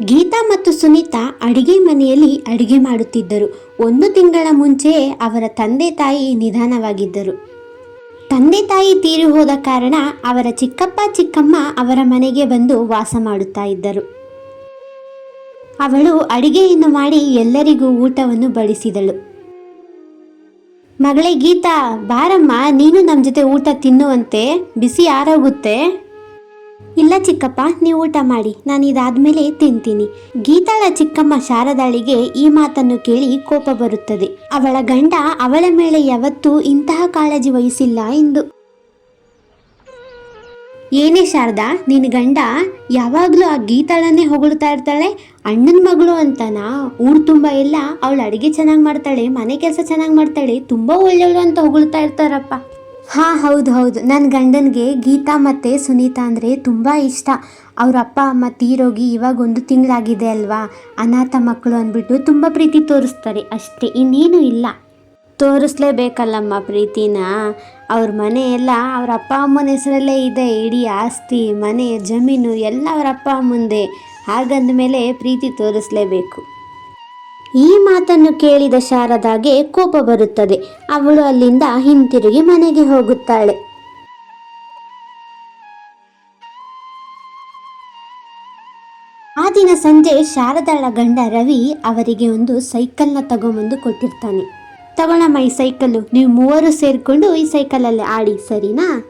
ಗೀತಾ ಮತ್ತು ಸುನೀತಾ ಅಡಿಗೆ ಮನೆಯಲ್ಲಿ ಅಡಿಗೆ ಮಾಡುತ್ತಿದ್ದರು. ಒಂದು ತಿಂಗಳ ಮುಂಚೆಯೇ ಅವರ ತಂದೆ ತಾಯಿ ನಿಧಾನವಾಗಿದ್ದರು. ತಂದೆ ತಾಯಿ ತೀರಿ ಹೋದ ಕಾರಣ ಅವರ ಚಿಕ್ಕಪ್ಪ ಚಿಕ್ಕಮ್ಮ ಅವರ ಮನೆಗೆ ಬಂದು ವಾಸ ಮಾಡುತ್ತಾ ಇದ್ದರು. ಅವಳು ಅಡಿಗೆಯನ್ನು ಮಾಡಿ ಎಲ್ಲರಿಗೂ ಊಟವನ್ನು ಬಡಿಸಿದಳು. ಮಗಳೇ ಗೀತಾ, ಬಾರಮ್ಮ, ನೀನು ನಮ್ಮ ಜೊತೆ ಊಟ ತಿನ್ನುವಂತೆ, ಬಿಸಿ ಆರೋಗುತ್ತೆ ಇಲ್ಲ ಚಿಕ್ಕಪ್ಪ, ನೀವು ಊಟ ಮಾಡಿ. ನಾನು ಇದಾದ್ಮೇಲೆ ತಿಂತೀನಿ. ಗೀತಾಳ ಚಿಕ್ಕಮ್ಮ ಶಾರದಾಳಿಗೆ ಈ ಮಾತನ್ನು ಕೇಳಿ ಕೋಪ ಬರುತ್ತದೆ. ಅವಳ ಗಂಡ ಅವಳ ಮೇಲೆ ಯಾವತ್ತೂ ಇಂತಹ ಕಾಳಜಿ ವಹಿಸಿಲ್ಲ ಎಂದು. ಏನೇ ಶಾರದಾ ನಿನ್ನ ಗಂಡ ಯಾವಾಗಲೂ ಆ ಗೀತಾಳನ್ನೇ ಹೊಗಳ್ತಾ ಇರ್ತಾಳೆ? ಅಣ್ಣನ ಮಗಳು ಅಂತನಾ? ಊರು ತುಂಬ ಎಲ್ಲ ಅವಳು ಅಡುಗೆ ಚೆನ್ನಾಗಿ ಮಾಡ್ತಾಳೆ, ಮನೆ ಕೆಲಸ ಚೆನ್ನಾಗಿ ಮಾಡ್ತಾಳೆ, ತುಂಬ ಒಳ್ಳೆಯವಳು ಅಂತ ಹೊಗಳ್ತಾ ಇರ್ತಾರಪ್ಪ. ಹಾ, ಹೌದು ಹೌದು. ನನ್ನ ಗಂಡನಿಗೆ ಗೀತಾ ಮತ್ತು ಸುನೀತಾ ಅಂದರೆ ತುಂಬ ಇಷ್ಟ. ಅವ್ರ ಅಪ್ಪ, ಅಮ್ಮ ತೀರೋಗಿ ಇವಾಗ ಒಂದು ತಿಂಗಳಾಗಿದೆ ಅಲ್ವಾ? ಅನಾಥ ಮಕ್ಕಳು ಅಂದ್ಬಿಟ್ಟು ತುಂಬ ಪ್ರೀತಿ ತೋರಿಸ್ತಾರೆ. ಅಷ್ಟೇ, ಇನ್ನೇನು ಇಲ್ಲ. ತೋರಿಸ್ಲೇಬೇಕಲ್ಲಮ್ಮ ಪ್ರೀತಿನ? ಅವ್ರ ಮನೆ ಎಲ್ಲ ಅವ್ರ ಅಪ್ಪ, ಅಮ್ಮನ ಹೆಸರಲ್ಲೇ ಇದೆ. ಇಡೀ ಆಸ್ತಿ, ಮನೆ, ಜಮೀನು ಎಲ್ಲ ಅವ್ರ ಅಪ್ಪ, ಅಮ್ಮಂದೇ. ಹಾಗಂದ ಮೇಲೆ ಪ್ರೀತಿ ತೋರಿಸ್ಲೇಬೇಕು. ಈ ಮಾತನ್ನು ಕೇಳಿದ ಶಾರದಾಗೆ ಕೋಪ ಬರುತ್ತದೆ. ಅವಳು ಅಲ್ಲಿಂದ ಹಿಂತಿರುಗಿ ಮನೆಗೆ ಹೋಗುತ್ತಾಳೆ. ಆ ದಿನ ಸಂಜೆ ಶಾರದಾಳ ಗಂಡ ರವಿ ಅವರಿಗೆ ಒಂದು ಸೈಕಲ್ನ ತಗೊಂಬಂದು ಕೊಟ್ಟಿರ್ತಾನೆ. ತಗೊಳಮ್ಮ ಈ ಸೈಕಲ್ಲು, ನೀವು ಮೂವರು ಸೇರಿಕೊಂಡು ಈ ಸೈಕಲಲ್ಲಿ ಆಡಿ, ಸರಿನಾ?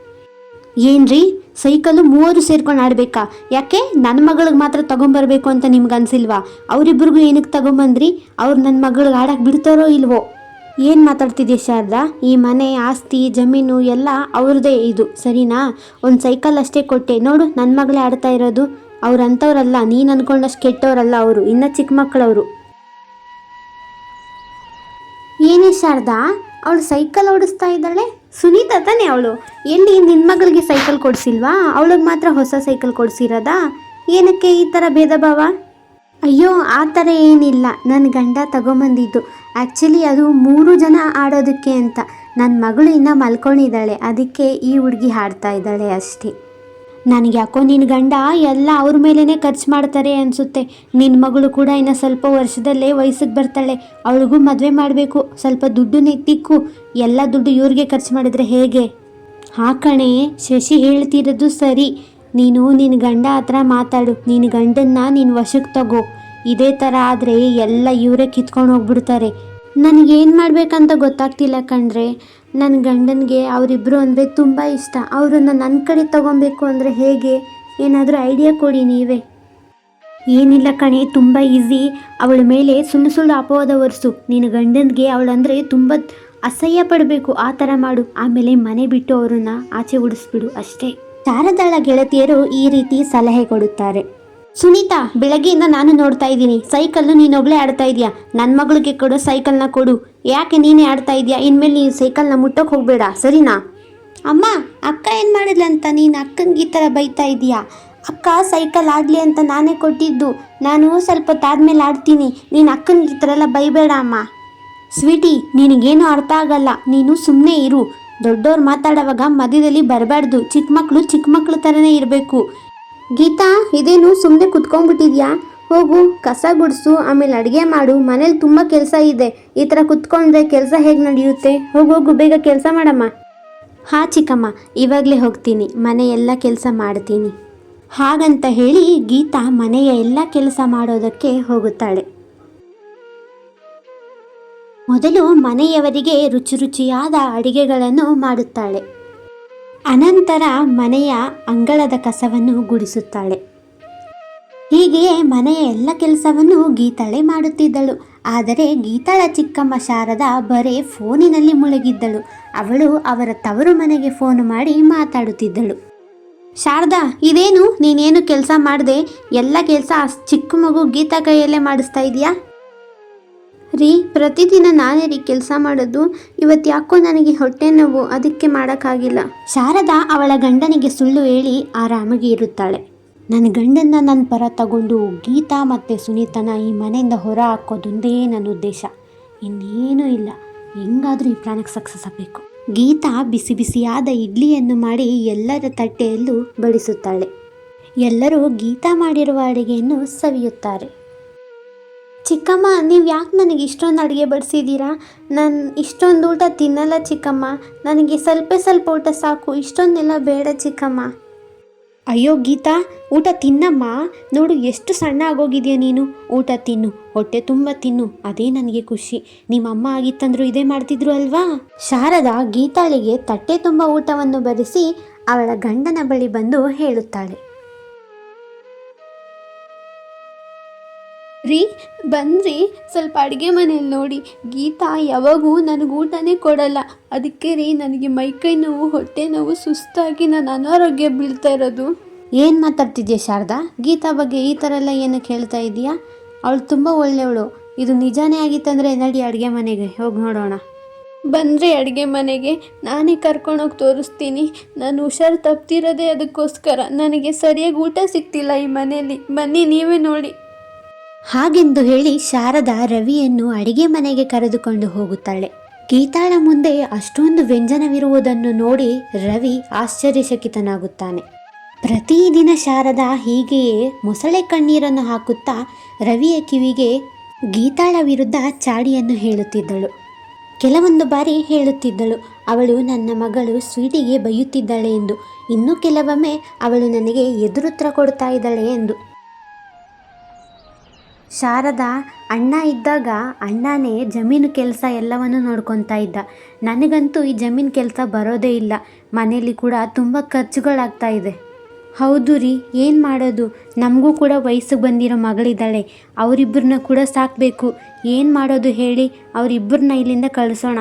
ಏನ್ರಿ? ಸೈಕಲ್ಲು ಮೂವರು ಸೇರ್ಕೊಂಡು ಆಡ್ಬೇಕಾ? ಯಾಕೆ? ನನ್ನ ಮಗಳಿಗೆ ಮಾತ್ರ ತಗೊಂಬರ್ಬೇಕು ಅಂತ ನಿಮ್ಗೆ ಅನ್ಸಿಲ್ವಾ? ಅವರಿಬ್ಬರಿಗೂ ಏನಕ್ಕೆ ತಗೊಂಬಂದ್ರಿ? ಅವ್ರು ನನ್ನ ಮಗಳಿಗೆ ಆಡಕ್ಕೆ ಬಿಡ್ತಾರೋ ಇಲ್ವೋ? ಏನು ಮಾತಾಡ್ತಿದ್ದೆ ಶಾರದಾ? ಈ ಮನೆ, ಆಸ್ತಿ, ಜಮೀನು ಎಲ್ಲ ಅವ್ರದ್ದೇ ಇದು, ಸರಿನಾ? ಒಂದು ಸೈಕಲ್ ಅಷ್ಟೇ ಕೊಟ್ಟೆ. ನೋಡು ನನ್ನ ಮಗಳೇ ಆಡ್ತಾ ಇರೋದು. ಅವ್ರು ಅಂಥವ್ರಲ್ಲ, ನೀನು ಅಂದ್ಕೊಂಡಷ್ಟು ಕೆಟ್ಟವರಲ್ಲ ಅವರು, ಇನ್ನು ಚಿಕ್ಕ ಮಕ್ಕಳವರು ಏನೇ ಶಾರದಾ, ಅವಳು ಸೈಕಲ್ ಓಡಿಸ್ತಾ ಇದ್ದಾಳೆ? ಸುನೀತಾ ತಾನೇ ಅವಳು? ಎಲ್ಲಿ ನಿನ್ನ ಮಗಳಿಗೆ ಸೈಕಲ್ ಕೊಡಿಸಿಲ್ವಾ? ಅವಳಿಗೆ ಮಾತ್ರ ಹೊಸ ಸೈಕಲ್ ಕೊಡಿಸಿರೋದಾ? ಏನಕ್ಕೆ ಈ ಥರ ಭೇದ ಭಾವ ಅಯ್ಯೋ, ಆ ಥರ ಏನಿಲ್ಲ. ನನ್ನ ಗಂಡ ತಗೊಂಬಂದಿದ್ದು. ಆ್ಯಕ್ಚುಲಿ ಅದು ಮೂರು ಜನ ಆಡೋದಕ್ಕೆ ಅಂತ. ನನ್ನ ಮಗಳು ಇನ್ನೂ ಮಲ್ಕೊಂಡಿದ್ದಾಳೆ. ಅದಕ್ಕೆ ಈ ಹುಡುಗಿ ಹಾಡ್ತಾ ಇದ್ದಾಳೆ ಅಷ್ಟೇ. ನನಗೆ ಯಾಕೋ ನಿನ್ನ ಗಂಡ ಎಲ್ಲ ಅವ್ರ ಮೇಲೇ ಖರ್ಚು ಮಾಡ್ತಾರೆ ಅನಿಸುತ್ತೆ. ನಿನ್ನ ಮಗಳು ಕೂಡ ಇನ್ನು ಸ್ವಲ್ಪ ವರ್ಷದಲ್ಲೇ ವಯಸ್ಸಿಗೆ ಬರ್ತಾಳೆ. ಅವಳಿಗೂ ಮದುವೆ ಮಾಡಬೇಕು. ಸ್ವಲ್ಪ ದುಡ್ಡು ತಿಕ್ಕು. ಎಲ್ಲ ದುಡ್ಡು ಇವ್ರಿಗೆ ಖರ್ಚು ಮಾಡಿದ್ರೆ ಹೇಗೆ? ಹಾ ಕಣೆ, ಶಶಿ ಹೇಳ್ತಿರೋದು ಸರಿ. ನೀನು ನಿನ್ನ ಗಂಡ ಹತ್ರ ಮಾತಾಡು. ನಿನ್ನ ಗಂಡನ್ನ ನೀನು ವಶಕ್ಕೆ ತಗೋ. ಇದೇ ಥರ ಆದರೆ ಎಲ್ಲ ಇವರೇ ಕಿತ್ಕೊಂಡು ಹೋಗ್ಬಿಡ್ತಾರೆ. ನನಗೇನು ಮಾಡಬೇಕಂತ ಗೊತ್ತಾಗ್ತಿಲ್ಲ ಕಣ್ರೆ. ನನ್ನ ಗಂಡನಿಗೆ ಅವರಿಬ್ಬರು ಅಂದರೆ ತುಂಬ ಇಷ್ಟ. ಅವರನ್ನು ನನ್ನ ಕಡೆ ತಗೊಬೇಕು ಅಂದರೆ ಹೇಗೆ? ಏನಾದರೂ ಐಡಿಯಾ ಕೊಡಿ ನೀವೇ. ಏನಿಲ್ಲ ಕಣೆ, ತುಂಬ ಈಸಿ ಅವಳ ಮೇಲೆ ಸುಳ್ಳು ಸುಳ್ಳು ಅಪವಾದ ಒರೆಸು. ನಿನ್ನ ಗಂಡನಿಗೆ ಅವಳಂದರೆ ತುಂಬ ಅಸಹ್ಯ ಪಡಬೇಕು. ಆ ಥರ ಮಾಡು. ಆಮೇಲೆ ಮನೆ ಬಿಟ್ಟು ಅವರನ್ನು ಆಚೆ ಉಡಿಸ್ಬಿಡು ಅಷ್ಟೇ. ಶಾರದಾಳ ಗೆಳತಿಯರು ಈ ರೀತಿ ಸಲಹೆ ಕೊಡುತ್ತಾರೆ. ಸುನೀತಾ ಬೆಳಗ್ಗೆಯಿಂದ ನಾನು ನೋಡ್ತಾ ಇದ್ದೀನಿ. ಸೈಕಲ್ಲು ನೀನೊಬ್ಳೆ ಆಡ್ತಾ ಇದೀಯಾ? ನನ್ನ ಮಗಳಿಗೆ ಕೊಡು ಸೈಕಲ್ನ ಕೊಡು. ಯಾಕೆ ನೀನೇ ಆಡ್ತಾ ಇದೀಯಾ? ಇನ್ಮೇಲೆ ನೀನು ಸೈಕಲ್ನ ಮುಟ್ಟೋಕೆ ಹೋಗಬೇಡ ಸರಿನಾ? ಅಮ್ಮ ಅಕ್ಕ ಏನು ಮಾಡಿದ್ಲಂತ? ನೀನು ಅಕ್ಕನಿಗೆ ಈ ಥರ ಬೈತಾ ಇದೀಯಾ? ಅಕ್ಕ ಸೈಕಲ್ ಆಡಲಿ ಅಂತ ನಾನೇ ಕೊಟ್ಟಿದ್ದು. ನಾನು ಸ್ವಲ್ಪ ತಾದ್ಮೇಲೆ ಆಡ್ತೀನಿ. ನೀನು ಅಕ್ಕನಿಗೆ ಈ ಥರ ಎಲ್ಲ ಬೈಬೇಡ ಅಮ್ಮ. ಸ್ವೀಟಿ ನಿನಗೇನು ಅರ್ಥ ಆಗಲ್ಲ. ನೀನು ಸುಮ್ಮನೆ ಇರು. ದೊಡ್ಡವ್ರು ಮಾತಾಡೋವಾಗ ಮಧ್ಯದಲ್ಲಿ ಬರಬಾರ್ದು. ಚಿಕ್ಕ ಮಕ್ಕಳು ಚಿಕ್ಕ ಮಕ್ಕಳು ಥರನೇ ಇರಬೇಕು. ಗೀತಾ, ಇದೇನು ಸುಮ್ಮನೆ ಕುತ್ಕೊಂಡ್ಬಿಟ್ಟಿದ್ಯಾ? ಹೋಗು, ಕಸ ಗುಡಿಸು, ಆಮೇಲೆ ಅಡುಗೆ ಮಾಡು. ಮನೇಲಿ ತುಂಬ ಕೆಲಸ ಇದೆ. ಈ ಥರ ಕುತ್ಕೊಂಡ್ರೆ ಕೆಲಸ ಹೇಗೆ ನಡೆಯುತ್ತೆ? ಹೋಗು ಹೋಗು, ಬೇಗ ಕೆಲಸ ಮಾಡಮ್ಮ. ಹಾಂ ಚಿಕ್ಕಮ್ಮ, ಇವಾಗಲೇ ಹೋಗ್ತೀನಿ. ಮನೆ ಎಲ್ಲ ಕೆಲಸ ಮಾಡ್ತೀನಿ. ಹಾಗಂತ ಹೇಳಿ ಗೀತಾ ಮನೆಯ ಎಲ್ಲ ಕೆಲಸ ಮಾಡೋದಕ್ಕೆ ಹೋಗುತ್ತಾಳೆ. ಮೊದಲು ಮನೆಯವರಿಗೆ ರುಚಿ ರುಚಿಯಾದ ಅಡಿಗೆಗಳನ್ನು ಮಾಡುತ್ತಾಳೆ. ಅನಂತರ ಮನೆಯ ಅಂಗಳದ ಕಸವನ್ನು ಗುಡಿಸುತ್ತಾಳೆ. ಹೀಗೆಯೇ ಮನೆಯ ಎಲ್ಲ ಕೆಲಸವನ್ನು ಗೀತಾಳೆ ಮಾಡುತ್ತಿದ್ದಳು. ಆದರೆ ಗೀತಾಳ ಚಿಕ್ಕಮ್ಮ ಶಾರದ ಬರೇ ಫೋನಿನಲ್ಲಿ ಮುಳುಗಿದ್ದಳು. ಅವಳು ಅವರ ತವರು ಮನೆಗೆ ಫೋನ್ ಮಾಡಿ ಮಾತಾಡುತ್ತಿದ್ದಳು. ಶಾರದಾ, ಇದೇನು? ನೀನೇನು ಕೆಲಸ ಮಾಡಿದೆ? ಎಲ್ಲ ಕೆಲಸ ಚಿಕ್ಕ ಮಗು ಗೀತಾ ಕೈಯಲ್ಲೇ ಮಾಡಿಸ್ತಾ ಇದೆಯಾ? ರೀ, ಪ್ರತಿದಿನ ನಾನೇ ರೀ ಕೆಲಸ ಮಾಡೋದು. ಇವತ್ತು ಯಾಕೋ ನನಗೆ ಹೊಟ್ಟೆ ನೋವು, ಅದಕ್ಕೆ ಮಾಡೋಕ್ಕಾಗಿಲ್ಲ. ಶಾರದಾ ಅವಳ ಗಂಡನಿಗೆ ಸುಳ್ಳು ಹೇಳಿ ಆರಾಮಾಗಿ ಇರುತ್ತಾಳೆ. ನನ್ನ ಗಂಡನ ನನ್ನ ಪರ ತಗೊಂಡು ಗೀತಾ ಮತ್ತು ಸುನೀತನ ಈ ಮನೆಯಿಂದ ಹೊರ ಹಾಕೋದೊಂದೇ ನನ್ನ ಉದ್ದೇಶ. ಇನ್ನೇನೂ ಇಲ್ಲ. ಹೆಂಗಾದರೂ ಈ ಪ್ರಾಣಕ್ಕೆ ಸಕ್ಸಸ್ ಆಗಬೇಕು. ಗೀತಾ ಬಿಸಿ ಬಿಸಿಯಾದ ಇಡ್ಲಿಯನ್ನು ಮಾಡಿ ಎಲ್ಲರ ತಟ್ಟೆಯಲ್ಲೂ ಬಡಿಸುತ್ತಾಳೆ. ಎಲ್ಲರೂ ಗೀತಾ ಮಾಡಿರುವ ಅಡುಗೆಯನ್ನು ಸವಿಯುತ್ತಾರೆ. ಚಿಕ್ಕಮ್ಮ, ನೀವು ಯಾಕೆ ನನಗೆ ಇಷ್ಟೊಂದು ಅಡುಗೆ ಬಡಿಸಿದ್ದೀರಾ ನಾನು ಇಷ್ಟೊಂದು ಊಟ ತಿನ್ನಲ್ಲ ಚಿಕ್ಕಮ್ಮ. ನನಗೆ ಸ್ವಲ್ಪ ಸ್ವಲ್ಪ ಊಟ ಸಾಕು. ಇಷ್ಟೊಂದೆಲ್ಲ ಬೇಡ ಚಿಕ್ಕಮ್ಮ. ಅಯ್ಯೋ ಗೀತಾ, ಊಟ ತಿನ್ನಮ್ಮ. ನೋಡು, ಎಷ್ಟು ಸಣ್ಣ ಆಗೋಗಿದೆಯಾ ನೀನು. ಊಟ ತಿನ್ನು, ಹೊಟ್ಟೆ ತುಂಬ ತಿನ್ನು. ಅದೇ ನನಗೆ ಖುಷಿ. ನಿಮ್ಮಮ್ಮ ಆಗಿತ್ತಂದ್ರೂ ಇದೇ ಮಾಡ್ತಿದ್ರು ಅಲ್ವಾ? ಶಾರದಾ ಗೀತಾಳಿಗೆ ತಟ್ಟೆ ತುಂಬ ಊಟವನ್ನು ಬರೆಸಿ ಅವಳ ಗಂಡನ ಬಳಿ ಬಂದು ಹೇಳುತ್ತಾಳೆ. ರೀ ಬಂದ್ರಿ. ಸ್ವಲ್ಪ ಅಡುಗೆ ಮನೇಲಿ ನೋಡಿ. ಗೀತಾ ಯಾವಾಗೂ ನನಗೆ ಊಟನೇ ಕೊಡಲ್ಲ. ಅದಕ್ಕೆ ರೀ ನನಗೆ ಮೈಕೈ ನೋವು ಹೊಟ್ಟೆ ನೋವು ಸುಸ್ತಾಗಿ ನಾನು ಅನಾರೋಗ್ಯ ಬೀಳ್ತಾ ಇರೋದು. ಏನು ಮಾತಾಡ್ತಿದ್ಯಾ ಶಾರದಾ? ಗೀತಾ ಬಗ್ಗೆ ಈ ಥರ ಎಲ್ಲ ಏನಕ್ಕೆ ಹೇಳ್ತಾ ಇದೀಯಾ ಅವಳು ತುಂಬ ಒಳ್ಳೆಯವಳು. ಇದು ನಿಜಾನೇ ಆಗಿತ್ತಂದರೆ ನಡಿ ಅಡುಗೆ ಮನೆಗೆ ಹೋಗಿ ನೋಡೋಣ. ಬಂದರೆ ಅಡುಗೆ ಮನೆಗೆ. ನಾನೇ ಕರ್ಕೊಂಡೋಗಿ ತೋರಿಸ್ತೀನಿ. ನಾನು ಹುಷಾರು ತಪ್ತಿರೋದೇ ಅದಕ್ಕೋಸ್ಕರ. ನನಗೆ ಸರಿಯಾಗಿ ಊಟ ಸಿಗ್ತಿಲ್ಲ ಈ ಮನೆಯಲ್ಲಿ. ಬನ್ನಿ ನೀವೇ ನೋಡಿ. ಹಾಗೆಂದು ಹೇಳಿ ಶಾರದಾ ರವಿಯನ್ನು ಅಡಿಗೆ ಮನೆಗೆ ಕರೆದುಕೊಂಡು ಹೋಗುತ್ತಾಳೆ. ಗೀತಾಳ ಮುಂದೆ ಅಷ್ಟೊಂದು ವ್ಯಂಜನವಿರುವುದನ್ನು ನೋಡಿ ರವಿ ಆಶ್ಚರ್ಯಚಕಿತನಾಗುತ್ತಾನೆ. ಪ್ರತಿದಿನ ಶಾರದಾ ಹೀಗೆಯೇ ಮೊಸಳೆ ಕಣ್ಣೀರನ್ನು ಹಾಕುತ್ತಾ ರವಿಯ ಕಿವಿಗೆ ಗೀತಾಳ ವಿರುದ್ಧ ಚಾಡಿಯನ್ನು ಹೇಳುತ್ತಿದ್ದಳು. ಕೆಲವೊಂದು ಬಾರಿ ಹೇಳುತ್ತಿದ್ದಳು, ಅವಳು ನನ್ನ ಮಗಳು ಸ್ವೀಟಿಗೆ ಬೈಯುತ್ತಿದ್ದಾಳೆ ಎಂದು. ಇನ್ನೂ ಕೆಲವೊಮ್ಮೆ ಅವಳು ನನಗೆ ಎದುರುತ್ತರ ಕೊಡ್ತಾ ಇದ್ದಾಳೆ ಎಂದು. ಶಾರದಾ, ಅಣ್ಣ ಇದ್ದಾಗ ಅಣ್ಣನೇ ಜಮೀನು ಕೆಲಸ ಎಲ್ಲವನ್ನು ನೋಡ್ಕೊತಾ ಇದ್ದ. ನನಗಂತೂ ಈ ಜಮೀನು ಕೆಲಸ ಬರೋದೇ ಇಲ್ಲ. ಮನೇಲಿ ಕೂಡ ತುಂಬ ಖರ್ಚುಗಳಾಗ್ತಾ ಇದೆ. ಹೌದು ರೀ, ಏನು ಮಾಡೋದು? ನಮಗೂ ಕೂಡ ವಯಸ್ಸಿಗೆ ಬಂದಿರೋ ಮಗಳಿದ್ದಾಳೆ. ಅವರಿಬ್ಬರನ್ನ ಕೂಡ ಸಾಕಬೇಕು. ಏನು ಮಾಡೋದು ಹೇಳಿ ಅವರಿಬ್ಬರನ್ನ ಇಲ್ಲಿಂದ ಕಳಿಸೋಣ.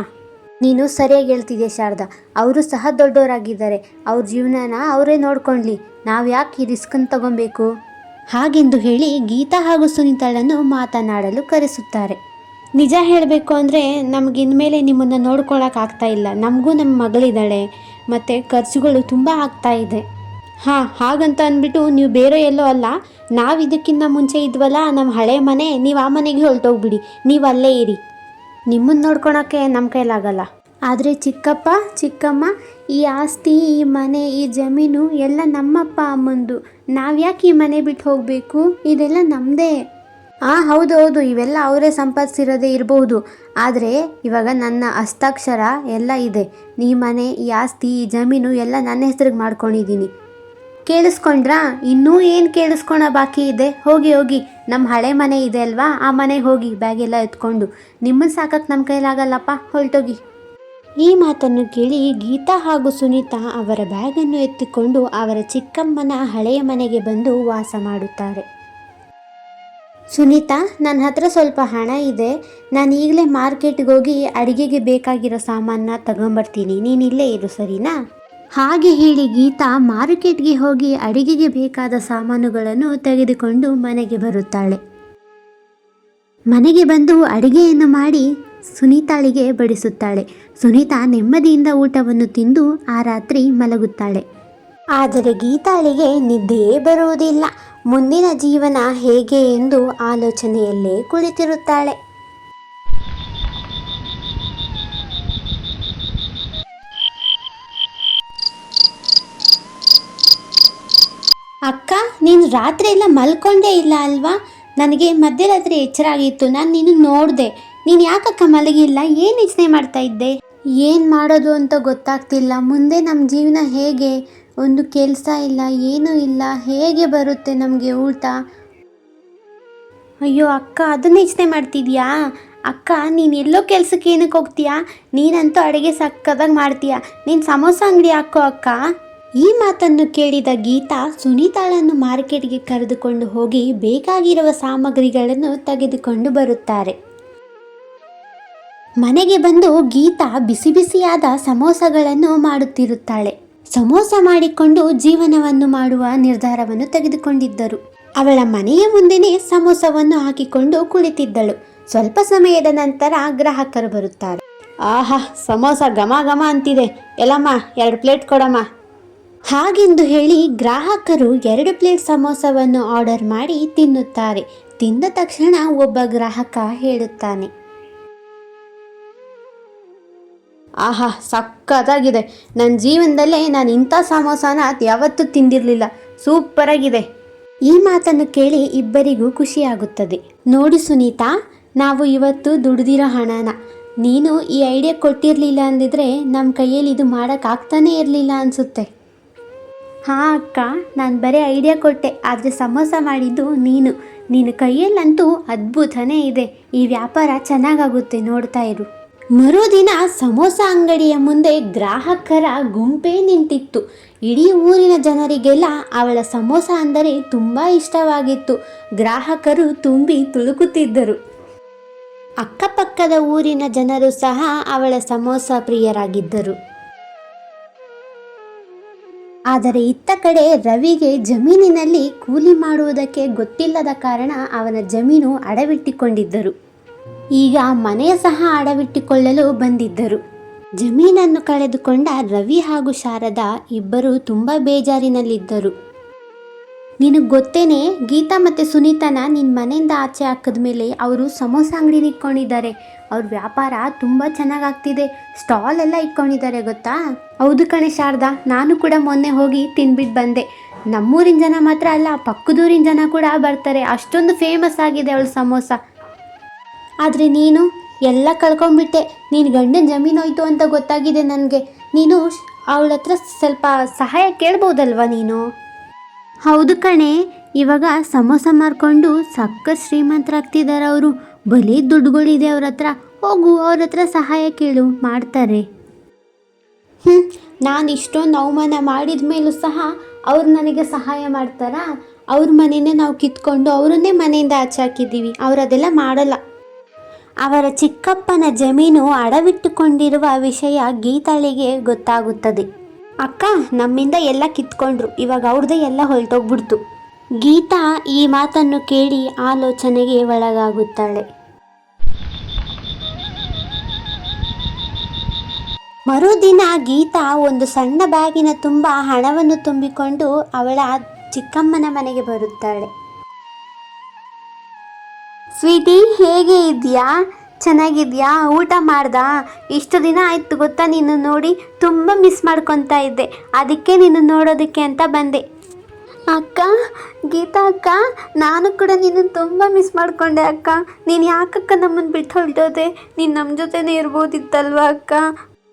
ನೀನು ಸರಿಯಾಗಿ ಹೇಳ್ತಿದ್ದೆ ಶಾರದಾ? ಅವರು ಸಹ ದೊಡ್ಡವರಾಗಿದ್ದಾರೆ. ಅವ್ರ ಜೀವನನ ಅವರೇ ನೋಡ್ಕೊಳ್ಳಿ ನಾವು ಯಾಕೆ ಈ ರಿಸ್ಕನ್ನು ತಗೊಬೇಕು? ಹಾಗೆಂದು ಹೇಳಿ ಗೀತಾ ಹಾಗೂ ಸುನೀತಾಳನ್ನು ಮಾತನಾಡಲು ಕರೆಸುತ್ತಾರೆ. ನಿಜ ಹೇಳಬೇಕು ಅಂದರೆ ನಮ್ಗೆ ಇನ್ಮೇಲೆ ನಿಮ್ಮನ್ನು ನೋಡ್ಕೊಳ್ಳೋಕ್ಕಾಗ್ತಾ ಇಲ್ಲ. ನಮಗೂ ನಮ್ಮ ಮಗಳಿದ್ದಾಳೆ ಮತ್ತು ಖರ್ಚುಗಳು ತುಂಬ ಆಗ್ತಾ ಇದೆ. ಹಾಂ, ಹಾಗಂತ ಅಂದ್ಬಿಟ್ಟು ನೀವು ಬೇರೆ ಎಲ್ಲೋ ಅಲ್ಲ, ನಾವು ಇದಕ್ಕಿಂತ ಮುಂಚೆ ಇದ್ವಲ್ಲ ನಮ್ಮ ಹಳೆ ಮನೆ, ನೀವು ಆ ಮನೆಗೆ ಹೊರಟೋಗ್ಬಿಡಿ. ನೀವು ಅಲ್ಲೇ ಇರಿ. ನಿಮ್ಮನ್ನು ನೋಡ್ಕೊಳಕ್ಕೆ ನಮ್ಮ ಕೈಲಾಗಲ್ಲ. ಆದರೆ ಚಿಕ್ಕಪ್ಪ, ಚಿಕ್ಕಮ್ಮ, ಈ ಆಸ್ತಿ, ಈ ಮನೆ, ಈ ಜಮೀನು ಎಲ್ಲ ನಮ್ಮಪ್ಪ ಅಮ್ಮಂದು. ನಾವ್ಯಾಕೆ ಈ ಮನೆ ಬಿಟ್ಟು ಹೋಗಬೇಕು? ಇದೆಲ್ಲ ನಮ್ಮದೇ ಆ, ಹೌದು ಹೌದು, ಇವೆಲ್ಲ ಅವರೇ ಸಂಪಾದಿಸಿರೋದೇ ಇರಬಹುದು ಆದರೆ ಇವಾಗ ನನ್ನ ಹಸ್ತಾಕ್ಷರ ಎಲ್ಲ ಇದೆ. ಈ ಮನೆ, ಈ ಆಸ್ತಿ, ಈ ಜಮೀನು ಎಲ್ಲ ನನ್ನ ಹೆಸರಿಗೆ ಮಾಡ್ಕೊಂಡಿದ್ದೀನಿ. ಕೇಳಿಸ್ಕೊಂಡ್ರಾ? ಇನ್ನೂ ಏನು ಕೇಳಿಸ್ಕೊಳ ಬಾಕಿ ಇದೆ? ಹೋಗಿ ಹೋಗಿ. ನಮ್ಮ ಹಳೆ ಮನೆ ಇದೆ ಅಲ್ವಾ? ಆ ಮನೆಗೆ ಹೋಗಿ ಬ್ಯಾಗೆಲ್ಲ ಎತ್ಕೊಂಡು. ನಿಮ್ಮನ್ನು ಸಾಕಕ್ಕೆ ನಮ್ಮ ಕೈಲಾಗಲ್ಲಪ್ಪ? ಹೊರಟೋಗಿ ಈ ಮಾತನ್ನು ಕೇಳಿ ಗೀತಾ ಹಾಗೂ ಸುನೀತಾ ಅವರ ಬ್ಯಾಗನ್ನು ಎತ್ತಿಕೊಂಡು ಅವರ ಚಿಕ್ಕಮ್ಮನ ಹಳೆಯ ಮನೆಗೆ ಬಂದು ವಾಸ ಮಾಡುತ್ತಾರೆ. ಸುನೀತಾ ನನ್ನ ಹತ್ರ ಸ್ವಲ್ಪ ಹಣ ಇದೆ. ನಾನು ಈಗಲೇ ಮಾರ್ಕೆಟ್ಗೆ ಹೋಗಿ ಅಡುಗೆಗೆ ಬೇಕಾಗಿರೋ ಸಾಮಾನ ತಗೊಂಬರ್ತೀನಿ. ನೀನು ಇಲ್ಲೇ ಇರು, ಸರಿನಾ? ಹಾಗೆ ಹೇಳಿ ಗೀತಾ ಮಾರ್ಕೆಟ್ಗೆ ಹೋಗಿ ಅಡುಗೆಗೆ ಬೇಕಾದ ಸಾಮಾನುಗಳನ್ನು ತೆಗೆದುಕೊಂಡು ಮನೆಗೆ ಬರುತ್ತಾಳೆ. ಮನೆಗೆ ಬಂದು ಅಡುಗೆಯನ್ನು ಮಾಡಿ ಸುನೀತಾಳಿಗೆ ಬಡಿಸುತ್ತಾಳೆ. ಸುನೀತಾ ನೆಮ್ಮದಿಯಿಂದ ಊಟವನ್ನು ತಿಂದು ಆ ರಾತ್ರಿ ಮಲಗುತ್ತಾಳೆ. ಆದರೆ ಗೀತಾಳಿಗೆ ನಿದ್ದೆಯೇ ಬರುವುದಿಲ್ಲ. ಮುಂದಿನ ಜೀವನ ಹೇಗೆ ಎಂದು ಆಲೋಚನೆಯಲ್ಲೇ ಕುಳಿತಿರುತ್ತಾಳೆ. ಅಕ್ಕ, ನೀನು ರಾತ್ರಿ ಎಲ್ಲ ಮಲ್ಕೊಂಡೇ ಇಲ್ಲ ಅಲ್ವಾ? ನನಗೆ ಮಧ್ಯರಾತ್ರಿ ಎಚ್ಚರ ಆಗಿತ್ತು ನಾನು ನೀನು ನೋಡಿದೆ. ನೀನು ಯಾಕಕ್ಕ ಮಲಗಿಲ್ಲ ಏನು ಯೋಚನೆ ಮಾಡ್ತಾ ಇದ್ದೆ? ಏನು ಮಾಡೋದು ಅಂತ ಗೊತ್ತಾಗ್ತಿಲ್ಲ. ಮುಂದೆ ನಮ್ಮ ಜೀವನ ಹೇಗೆ? ಒಂದು ಕೆಲಸ ಇಲ್ಲ, ಏನೂ ಇಲ್ಲ. ಹೇಗೆ ಬರುತ್ತೆ ನಮಗೆ ಊಟ? ಅಯ್ಯೋ, ಅಕ್ಕ, ಅದನ್ನ ಯೋಚನೆ ಮಾಡ್ತಿದ್ಯಾ? ಅಕ್ಕ, ನೀನು ಎಲ್ಲೋ ಕೆಲ್ಸಕ್ಕೆ ಏನಕ್ಕೆ ಹೋಗ್ತೀಯಾ? ನೀನಂತೂ ಅಡುಗೆ ಸಕ್ಕದಾಗ ಮಾಡ್ತೀಯಾ? ನೀನು ಸಮೋಸ ಅಂಗಡಿ ಹಾಕೋ ಅಕ್ಕ? ಈ ಮಾತನ್ನು ಕೇಳಿದ ಗೀತಾ ಸುನೀತಾಳನ್ನು ಮಾರ್ಕೆಟ್ಗೆ ಕರೆದುಕೊಂಡು ಹೋಗಿ ಬೇಕಾಗಿರುವ ಸಾಮಗ್ರಿಗಳನ್ನು ತೆಗೆದುಕೊಂಡು ಬರುತ್ತಾರೆ. ಮನೆಗೆ ಬಂದು ಗೀತಾ ಬಿಸಿ ಬಿಸಿಯಾದ ಸಮೋಸಗಳನ್ನು ಮಾಡುತ್ತಿರುತ್ತಾಳೆ. ಸಮೋಸ ಮಾಡಿಕೊಂಡು ಜೀವನವನ್ನು ಮಾಡುವ ನಿರ್ಧಾರವನ್ನು ತೆಗೆದುಕೊಂಡಿದ್ದರು. ಅವಳ ಮನೆಯ ಮುಂದೆನೇ ಸಮೋಸವನ್ನು ಹಾಕಿಕೊಂಡು ಕುಳಿತಿದ್ದಳು. ಸ್ವಲ್ಪ ಸಮಯದ ನಂತರ ಗ್ರಾಹಕರು ಬರುತ್ತಾರೆ. ಆಹಾ ಸಮೋಸ ಘಮ ಘಮ ಅಂತಿದೆ. ಎಲ್ಲಮ್ಮ ಎರಡು ಪ್ಲೇಟ್ ಕೊಡಮ್ಮ. ಹಾಗೆಂದು ಹೇಳಿ ಗ್ರಾಹಕರು ಎರಡು ಪ್ಲೇಟ್ ಸಮೋಸವನ್ನು ಆರ್ಡರ್ ಮಾಡಿ ತಿನ್ನುತ್ತಾರೆ. ತಿಂದ ತಕ್ಷಣ ಒಬ್ಬ ಗ್ರಾಹಕ ಹೇಳುತ್ತಾನೆ ಆಹಾ, ಸಕ್ಕತ್ತಾಗಿದೆ. ನನ್ನ ಜೀವನದಲ್ಲೇ ನಾನು ಇಂಥ ಸಮೋಸನ ಯಾವತ್ತೂ ತಿಂದಿರಲಿಲ್ಲ. ಸೂಪರಾಗಿದೆ ಈ ಮಾತನ್ನು ಕೇಳಿ ಇಬ್ಬರಿಗೂ ಖುಷಿಯಾಗುತ್ತದೆ. ನೋಡು ಸುನೀತಾ, ನಾವು ಇವತ್ತು ದುಡ್ದಿರೋ ಹಣನ. ನೀನು ಈ ಐಡಿಯಾ ಕೊಟ್ಟಿರಲಿಲ್ಲ ಅಂದಿದ್ರೆ ನಮ್ಮ ಕೈಯಲ್ಲಿ ಇದು ಮಾಡೋಕ್ಕಾಗ್ತಾನೇ ಇರಲಿಲ್ಲ ಅನಿಸುತ್ತೆ. ಹಾಂ ಅಕ್ಕ, ನಾನು ಬರೀ ಐಡಿಯಾ ಕೊಟ್ಟೆ, ಆದರೆ ಸಮೋಸ ಮಾಡಿದ್ದು ನೀನು. ನಿನ್ನ ಕೈಯಲ್ಲಂತೂ ಅದ್ಭುತನೇ ಇದೆ. ಈ ವ್ಯಾಪಾರ ಚೆನ್ನಾಗಾಗುತ್ತೆ ನೋಡ್ತಾ ಇರು. ಮರುದಿನ ಸಮೋಸ ಅಂಗಡಿಯ ಮುಂದೆ ಗ್ರಾಹಕರ ಗುಂಪೇ ನಿಂತಿತ್ತು. ಇಡೀ ಊರಿನ ಜನರಿಗೆಲ್ಲ ಅವಳ ಸಮೋಸ ಅಂದರೆ ತುಂಬ ಇಷ್ಟವಾಗಿತ್ತು. ಗ್ರಾಹಕರು ತುಂಬಿ ತುಳುಕುತ್ತಿದ್ದರು. ಅಕ್ಕಪಕ್ಕದ ಊರಿನ ಜನರು ಸಹ ಅವಳ ಸಮೋಸ ಪ್ರಿಯರಾಗಿದ್ದರು. ಆದರೆ ಇತ್ತ ಕಡೆ ರವಿಗೆ ಜಮೀನಿನಲ್ಲಿ ಕೂಲಿ ಮಾಡುವುದಕ್ಕೆ ಗೊತ್ತಿಲ್ಲದ ಕಾರಣ ಅವನ ಜಮೀನು ಅಡವಿಟ್ಟಿಕೊಂಡಿದ್ದರು. ಈಗ ಮನೆ ಸಹ ಅಡವಿಟ್ಟುಕೊಳ್ಳಲು ಬಂದಿದ್ದರು. ಜಮೀನನ್ನು ಕಳೆದುಕೊಂಡ ರವಿ ಹಾಗೂ ಶಾರದಾ ಇಬ್ಬರು ತುಂಬ ಬೇಜಾರಿನಲ್ಲಿದ್ದರು. ನಿನಗೆ ಗೊತ್ತೇನೆ, ಗೀತಾ ಮತ್ತು ಸುನೀತನ ನಿನ್ನ ಮನೆಯಿಂದ ಆಚೆ ಹಾಕಿದ ಮೇಲೆ ಅವರು ಸಮೋಸ ಅಂಗಡಿ ಇಟ್ಕೊಂಡಿದ್ದಾರೆ. ಅವ್ರ ವ್ಯಾಪಾರ ತುಂಬ ಚೆನ್ನಾಗಾಗ್ತಿದೆ. ಸ್ಟಾಲ್ ಎಲ್ಲ ಇಟ್ಕೊಂಡಿದ್ದಾರೆ, ಗೊತ್ತಾ? ಹೌದು ಕಣೆ ಶಾರದಾ, ನಾನು ಕೂಡ ಮೊನ್ನೆ ಹೋಗಿ ತಿನ್ಬಿಟ್ಟು ಬಂದೆ. ನಮ್ಮೂರಿನ ಜನ ಮಾತ್ರ ಅಲ್ಲ, ಪಕ್ಕದೂರಿನ ಜನ ಕೂಡ ಬರ್ತಾರೆ. ಅಷ್ಟೊಂದು ಫೇಮಸ್ ಆಗಿದೆ ಅವಳ ಸಮೋಸ. ಆದರೆ ನೀನು ಎಲ್ಲ ಕಳ್ಕೊಂಡ್ಬಿಟ್ಟೆ. ನೀನು ಗಂಡನ ಜಮೀನು ಹೋಯ್ತು ಅಂತ ಗೊತ್ತಾಗಿದೆ ನನಗೆ. ನೀನು ಅವಳ ಹತ್ರ ಸ್ವಲ್ಪ ಸಹಾಯ ಕೇಳ್ಬೋದಲ್ವಾ ನೀನು? ಹೌದು ಕಣೆ. ಇವಾಗ ಸಮೋಸ ಮಾರ್ಕೊಂಡು ಸಕ್ಕ ಶ್ರೀಮಂತರಾಗ್ತಿದ್ದಾರೆ ಅವರು. ಬಲಿ ದುಡ್ಡುಗಳಿದೆ ಅವ್ರ ಹತ್ರ. ಹೋಗು, ಅವ್ರ ಹತ್ರ ಸಹಾಯ ಕೇಳು, ಮಾಡ್ತಾರೆ. ಹ್ಞೂ ನಾನು ಇಷ್ಟೊಂದು ಅವಮಾನ ಮಾಡಿದ ಮೇಲೂ ಸಹ ಅವ್ರು ನನಗೆ ಸಹಾಯ ಮಾಡ್ತಾರಾ? ಅವ್ರ ಮನೆಯೇ ನಾವು ಕಿತ್ಕೊಂಡು ಅವರನ್ನೇ ಮನೆಯಿಂದ ಆಚೆ ಹಾಕಿದ್ದೀವಿ. ಅವ್ರು ಅದೆಲ್ಲ ಮಾಡಲ್ಲ. ಅವರ ಚಿಕ್ಕಪ್ಪನ ಜಮೀನು ಅಡವಿಟ್ಟುಕೊಂಡಿರುವ ವಿಷಯ ಗೀತಾಳಿಗೆ ಗೊತ್ತಾಗುತ್ತದೆ. ಅಕ್ಕ, ನಮ್ಮಿಂದ ಎಲ್ಲ ಕಿತ್ಕೊಂಡ್ರು, ಇವಾಗ ಅವ್ರದ್ದೇ ಎಲ್ಲ ಹೊರಟೋಗ್ಬಿಡ್ತು ಗೀತಾ ಈ ಮಾತನ್ನು ಕೇಳಿ ಆಲೋಚನೆಗೆ ಒಳಗಾಗುತ್ತಾಳೆ. ಮರುದಿನ ಗೀತಾ ಒಂದು ಸಣ್ಣ ಬ್ಯಾಗಿನ ತುಂಬ ಹಣವನ್ನು ತುಂಬಿಕೊಂಡು ಅವಳ ಚಿಕ್ಕಮ್ಮನ ಮನೆಗೆ ಬರುತ್ತಾಳೆ. ಸ್ವೀಟಿ, ಹೇಗೆ ಇದೆಯಾ? ಚೆನ್ನಾಗಿದೆಯಾ? ಊಟ ಮಾಡ್ದಾ? ಇಷ್ಟು ದಿನ ಆಯಿತು ಗೊತ್ತಾ ನೀನು ನೋಡಿ? ತುಂಬ ಮಿಸ್ ಮಾಡ್ಕೊತಾ ಇದ್ದೆ. ಅದಕ್ಕೆ ನೀನು ನೋಡೋದಕ್ಕೆ ಅಂತ ಬಂದೆ. ಅಕ್ಕ, ಗೀತಾ ಅಕ್ಕ, ನಾನು ಕೂಡ ನೀನು ತುಂಬ ಮಿಸ್ ಮಾಡ್ಕೊಂಡೆ ಅಕ್ಕ. ನೀನು ಯಾಕಕ್ಕ ನಮ್ಮನ್ನು ಬಿಟ್ಟು ಹೊರಟೋದೆ? ನೀನು ನಮ್ಮ ಜೊತೆನೇ ಇರ್ಬೋದಿತ್ತಲ್ವಾ ಅಕ್ಕ?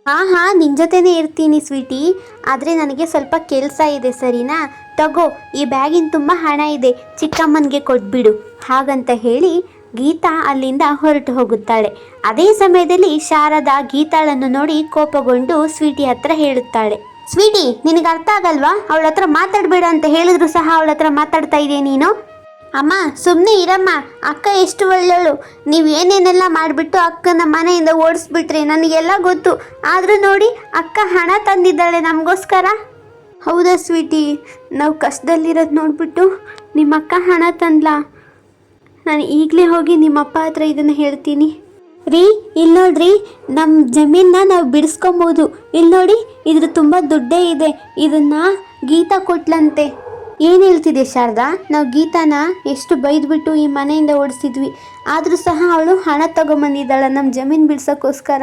ಹಾಂ ಹಾಂ ನಿನ್ನ ಜೊತೆನೇ ಇರ್ತೀನಿ ಸ್ವೀಟಿ. ಆದರೆ ನನಗೆ ಸ್ವಲ್ಪ ಕೆಲಸ ಇದೆ, ಸರಿನಾ? ತಗೋ, ಈ ಬ್ಯಾಗಿನ ತುಂಬ ಹಣ ಇದೆ. ಚಿಕ್ಕಮ್ಮನಿಗೆ ಕೊಟ್ಬಿಡು. ಹಾಗಂತ ಹೇಳಿ ಗೀತಾ ಅಲ್ಲಿಂದ ಹೊರಟು ಹೋಗುತ್ತಾಳೆ. ಅದೇ ಸಮಯದಲ್ಲಿ ಶಾರದಾ ಗೀತಾಳನ್ನು ನೋಡಿ ಕೋಪಗೊಂಡು ಸ್ವೀಟಿ ಹತ್ರ ಹೇಳುತ್ತಾಳೆ. ಸ್ವೀಟಿ, ನಿನಗೆ ಅರ್ಥ ಆಗಲ್ವಾ? ಅವಳ ಹತ್ರ ಮಾತಾಡಬೇಡ ಅಂತ ಹೇಳಿದ್ರು ಸಹ ಅವಳ ಹತ್ರ ಮಾತಾಡ್ತಾ ಇದೆಯಾ ನೀನು? ಅಮ್ಮ ಸುಮ್ಮನೆ ಇರಮ್ಮ. ಅಕ್ಕ ಎಷ್ಟು ಒಳ್ಳೆಯವಳು ನೀವು ಏನೇನೆಲ್ಲ ಮಾಡಿಬಿಟ್ಟು ಅಕ್ಕನ ಮನೆಯಿಂದ ಓಡಿಸ್ಬಿಟ್ರಿ, ನನಗೆಲ್ಲ ಗೊತ್ತು. ಆದರೂ ನೋಡಿ, ಅಕ್ಕ ಹಣ ತಂದಿದ್ದಾಳೆ ನಮಗೋಸ್ಕರ. ಹೌದಾ ಸ್ವೀಟಿ? ನಾವು ಕಷ್ಟದಲ್ಲಿರೋದು ನೋಡಿಬಿಟ್ಟು ನಿಮ್ಮ ಅಕ್ಕ ಹಣ ತಂದ್ಲಾ? ನಾನು ಈಗಲೇ ಹೋಗಿ ನಿಮ್ಮಪ್ಪ ಹತ್ರ ಇದನ್ನು ಹೇಳ್ತೀನಿ. ರೀ ಇಲ್ಲಿ ನೋಡ್ರಿ ನಮ್ಮ ಜಮೀನನ್ನ ನಾವು ಬಿಡಿಸ್ಕೊಬೋದು. ಇಲ್ಲಿ ನೋಡಿ, ಇದ್ರ ತುಂಬ ದುಡ್ಡೇ ಇದೆ. ಇದನ್ನ ಗೀತಾ ಕೊಟ್ಲಂತೆ. ಏನು ಹೇಳ್ತಿದೆ ಶಾರದಾ? ನಾವು ಗೀತಾನ ಎಷ್ಟು ಬೈದ್ಬಿಟ್ಟು ಈ ಮನೆಯಿಂದ ಓಡಿಸಿದ್ವಿ. ಆದರೂ ಸಹ ಅವಳು ಹಣ ತಗೊಂಬಂದಿದ್ದಾಳ ನಮ್ಮ ಜಮೀನು ಬಿಡ್ಸೋಕ್ಕೋಸ್ಕರ.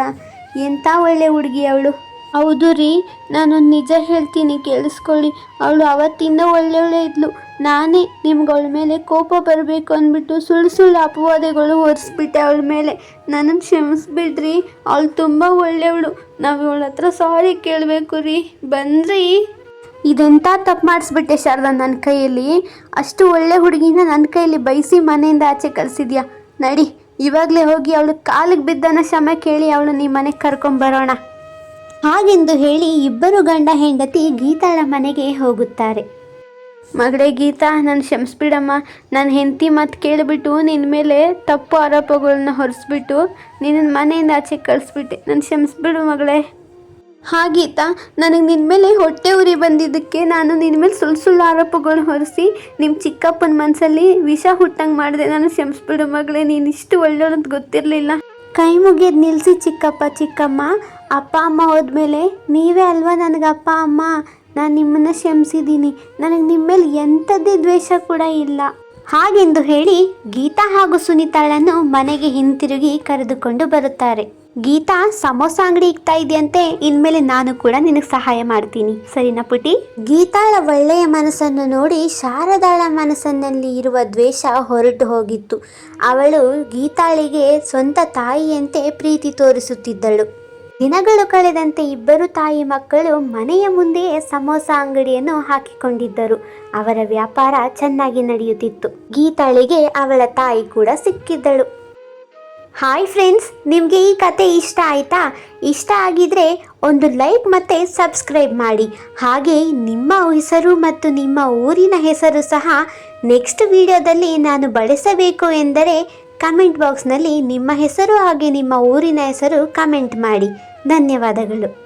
ಎಂಥ ಒಳ್ಳೆ ಹುಡುಗಿ ಅವಳು. ಹೌದು ರೀ, ನಾನು ನಿಜ ಹೇಳ್ತೀನಿ, ಕೇಳಿಸ್ಕೊಳ್ಳಿ. ಅವಳು ಅವತ್ತಿಂದ ಒಳ್ಳೊಳ್ಳೆ ಇದ್ಲು. ನಾನೇ ನಿಮ್ಗೆ ಅವಳ ಮೇಲೆ ಕೋಪ ಬರಬೇಕು ಅಂದ್ಬಿಟ್ಟು ಸುಳ್ಳು ಸುಳ್ಳು ಅಪವಾದಗಳು ಹೊರಿಸ್ಬಿಟ್ಟೆ ಅವಳ ಮೇಲೆ. ನನ್ನನ್ನು ಕ್ಷಮಿಸ್ಬಿಡ್ರಿ, ಅವಳು ತುಂಬ ಒಳ್ಳೆಯವಳು. ನಾವು ಇವಳ ಹತ್ರ ಸಾರಿ ಕೇಳಬೇಕು ರೀ, ಬಂದ್ರಿ. ಇದೆಂಥ ತಪ್ಪು ಮಾಡಿಸ್ಬಿಟ್ಟೆ ಶಾರದಾ ನನ್ನ ಕೈಯಲ್ಲಿ? ಅಷ್ಟು ಒಳ್ಳೆ ಹುಡುಗಿನ ನನ್ನ ಕೈಯಲ್ಲಿ ಬಯಸಿ ಮನೆಯಿಂದ ಆಚೆ ಕಳಿಸಿದ್ಯಾ ನಡಿ, ಇವಾಗಲೇ ಹೋಗಿ ಅವಳು ಕಾಲಿಗೆ ಬಿದ್ದನ ಕ್ಷಮೆ ಕೇಳಿ ಅವಳು ನಿಮ್ಮ ಮನೆಗೆ ಕರ್ಕೊಂಬರೋಣ. ಹಾಗೆಂದು ಹೇಳಿ ಇಬ್ಬರು ಗಂಡ ಹೆಂಡತಿ ಗೀತಾಳ ಮನೆಗೆ ಹೋಗುತ್ತಾರೆ. ಮಗಳೇ ಗೀತಾ ನಾನು ಕ್ಷಮಿಸ್ಬಿಡಮ್ಮ ನನ್ನ ಹೆಂಡತಿ ಮಾತು ಕೇಳಿಬಿಟ್ಟು ನಿನ್ನ ಮೇಲೆ ತಪ್ಪು ಆರೋಪಗಳನ್ನ ಹೊರಿಸ್ಬಿಟ್ಟು ನಿನ್ನ ಮನೆಯಿಂದ ಆಚೆ ಕಳಿಸ್ಬಿಟ್ಟೆ. ನಾನು ಕ್ಷಮಿಸ್ಬಿಡು ಮಗಳೇ. ಹಾಗೀತಾ ನನಗೆ ನಿನ್ನ ಮೇಲೆ ಹೊಟ್ಟೆ ಉರಿ ಬಂದಿದ್ದಕ್ಕೆ ನಾನು ನಿನ್ನ ಮೇಲೆ ಸುಳ್ಳು ಸುಳ್ಳು ಆರೋಪಗಳನ್ನ ಹೊರಿಸಿ ನಿಮ್ಮ ಚಿಕ್ಕಪ್ಪನ ಮನಸ್ಸಲ್ಲಿ ವಿಷ ಹುಟ್ಟಂಗೆ ಮಾಡಿದೆ. ನಾನು ಕ್ಷಮಿಸ್ಬಿಡು ಮಗಳೇ ನೀನು ಇಷ್ಟು ಅಂತ ಗೊತ್ತಿರಲಿಲ್ಲ. ಕೈ ಮುಗಿಯೋದು ನಿಲ್ಲಿಸಿ ಚಿಕ್ಕಪ್ಪ ಚಿಕ್ಕಮ್ಮ. ಅಪ್ಪ, ಅಮ್ಮ ಹೋದ್ಮೇಲೆ ನೀವೇ ಅಲ್ವಾ ನನಗೆ ಅಪ್ಪ, ಅಮ್ಮ? ನಾನು ನಿಮ್ಮನ್ನು ಕ್ಷಮಿಸಿದ್ದೀನಿ. ನನಗೆ ನಿಮ್ಮ ಮೇಲೆ ಎಂಥದ್ದೇ ದ್ವೇಷ ಕೂಡ ಇಲ್ಲ. ಹಾಗೆಂದು ಹೇಳಿ ಗೀತಾ ಹಾಗೂ ಸುನೀತಾಳನ್ನು ಮನೆಗೆ ಹಿಂತಿರುಗಿ ಕರೆದುಕೊಂಡು ಬರುತ್ತಾರೆ. ಗೀತಾ, ಸಮೋಸ ಅಂಗಡಿ ಇಕ್ತಾ ಇದೆಯಂತೆ. ಇನ್ಮೇಲೆ ನಾನು ಕೂಡ ನಿನಗೆ ಸಹಾಯ ಮಾಡ್ತೀನಿ. ಸರಿನಾ ಪುಟಿ ಗೀತಾಳ ಒಳ್ಳೆಯ ಮನಸ್ಸನ್ನು ನೋಡಿ ಶಾರದಾಳ ಮನಸ್ಸಿನಲ್ಲಿ ಇರುವ ದ್ವೇಷ ಹೊರಟು ಹೋಗಿತ್ತು. ಅವಳು ಗೀತಾಳಿಗೆ ಸ್ವಂತ ತಾಯಿಯಂತೆ ಪ್ರೀತಿ ತೋರಿಸುತ್ತಿದ್ದಳು. ದಿನಗಳು ಕಳೆದಂತೆ ಇಬ್ಬರು ತಾಯಿ ಮಕ್ಕಳು ಮನೆಯ ಮುಂದೆಯೇ ಸಮೋಸ ಅಂಗಡಿಯನ್ನು ಹಾಕಿಕೊಂಡಿದ್ದರು. ಅವರ ವ್ಯಾಪಾರ ಚೆನ್ನಾಗಿ ನಡೆಯುತ್ತಿತ್ತು. ಗೀತಾಳಿಗೆ ಅವಳ ತಾಯಿ ಕೂಡ ಸಿಕ್ಕಿದ್ದಳು. ಹಾಯ್ ಫ್ರೆಂಡ್ಸ್, ನಿಮಗೆ ಈ ಕತೆ ಇಷ್ಟ ಆಯಿತಾ? ಇಷ್ಟ ಆಗಿದ್ರೆ ಒಂದು ಲೈಕ್ ಮತ್ತು ಸಬ್ಸ್ಕ್ರೈಬ್ ಮಾಡಿ. ಹಾಗೆ ನಿಮ್ಮ ಹೆಸರು ಮತ್ತು ನಿಮ್ಮ ಊರಿನ ಹೆಸರು ಸಹ ನೆಕ್ಸ್ಟ್ ವಿಡಿಯೋದಲ್ಲಿ ನಾನು ಬಳಸಬೇಕು ಎಂದರೆ ಕಮೆಂಟ್ ಬಾಕ್ಸ್ನಲ್ಲಿ ನಿಮ್ಮ ಹೆಸರು ಹಾಗೆ ನಿಮ್ಮ ಊರಿನ ಹೆಸರು ಕಮೆಂಟ್ ಮಾಡಿ. ಧನ್ಯವಾದಗಳು.